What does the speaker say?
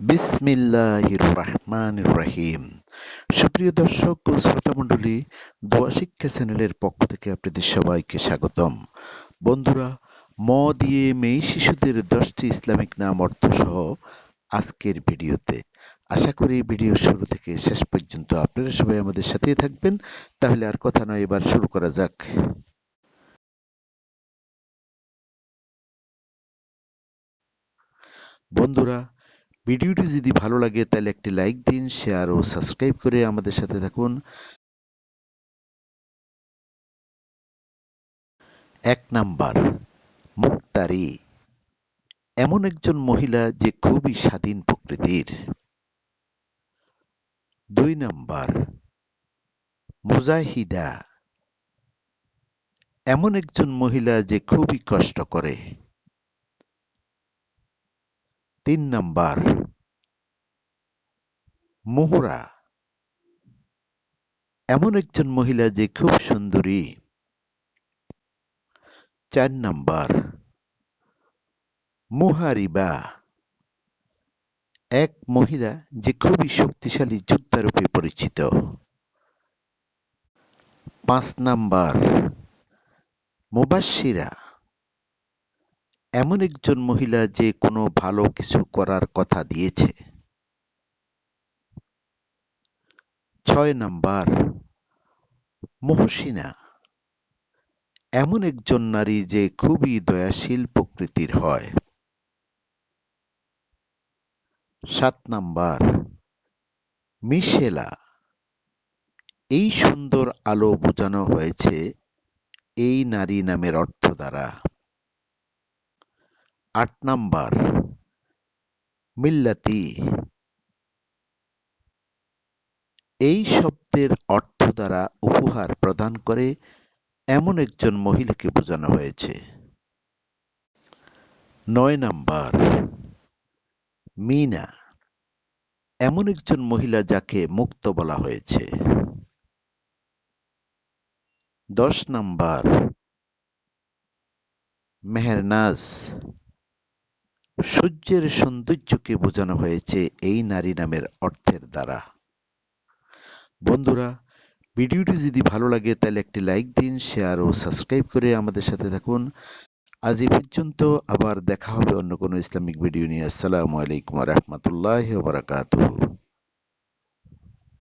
বিসমিল্লাহির রহমানির রহিম সুপ্রিয় দর্শক ও শ্রোতামণ্ডলী, দোয়া শিক্ষা চ্যানেলের পক্ষ থেকে আপনাদের সবাইকে স্বাগতম। বন্ধুরা ম দিয়ে মেয়ে শিশুদের দশটি ইসলামিক নাম আজকের ভিডিওতে। আশা করি ভিডিও শুরু থেকে শেষ পর্যন্ত আপনারা সবাই আমাদের সাথে থাকবেন। তাহলে আর কথা নয়, এবার শুরু করা যাক। বন্ধুরা ভিডিওটি যদি ভালো লাগে, তাহলে একটি লাইক দিন, শেয়ার ও সাবস্ক্রাইব করে আমাদের সাথে থাকুন। এক নাম্বার, মুক্তারি। এমন একজন মহিলা যে খুবই স্বাধীন প্রকৃতির। দুই নাম্বার, মুজাহিদা। এমন একজন মহিলা যে খুবই কষ্ট করে। তিন নাম্বার। মোহরা। এমন একজন মহিলা যে খুব সুন্দরী। চার নাম্বার। মুহারিবা। এক মহিলা যে খুবই শক্তিশালী যোদ্ধারূপে পরিচিত। পাঁচ নাম্বার। মুবাসিরা এমন একজন মহিলা যে কোনো ভালো কিছু করার কথা দিয়েছে। ছয় নাম্বার, মহসিনা। এমন একজন নারী যে খুবই দয়াশীল প্রকৃতির হয়। সাত নাম্বার, মিশেলা। এই সুন্দর আলো বোঝানো হয়েছে এই নারী নামের অর্থ দ্বারা। আট নাম্বার। মিল্লাতি। এই শব্দের অর্থ দ্বারা উপহার প্রদান করে এমন একজন মহিলাকে বোঝানো হয়েছে। নয় নাম্বার। মিনা। এমন একজন মহিলা যাকে মুক্ত বলা হয়েছে। দশ নাম্বার। মেহরনাজ। সূর্যের সৌন্দর্যকে বোঝানো হয়েছে এই নারী নামের অর্থের দ্বারা। বন্ধুরা, ভিডিওটি যদি ভালো লাগে, তাহলে একটি লাইক দিন, শেয়ার ও সাবস্ক্রাইব করে আমাদের সাথে থাকুন। আজ এ পর্যন্ত আবার দেখা হবে অন্য কোনো ইসলামিক ভিডিও নিয়ে। আসসালামু আলাইকুম রহমতুল্লাহ বারাকাতুহু।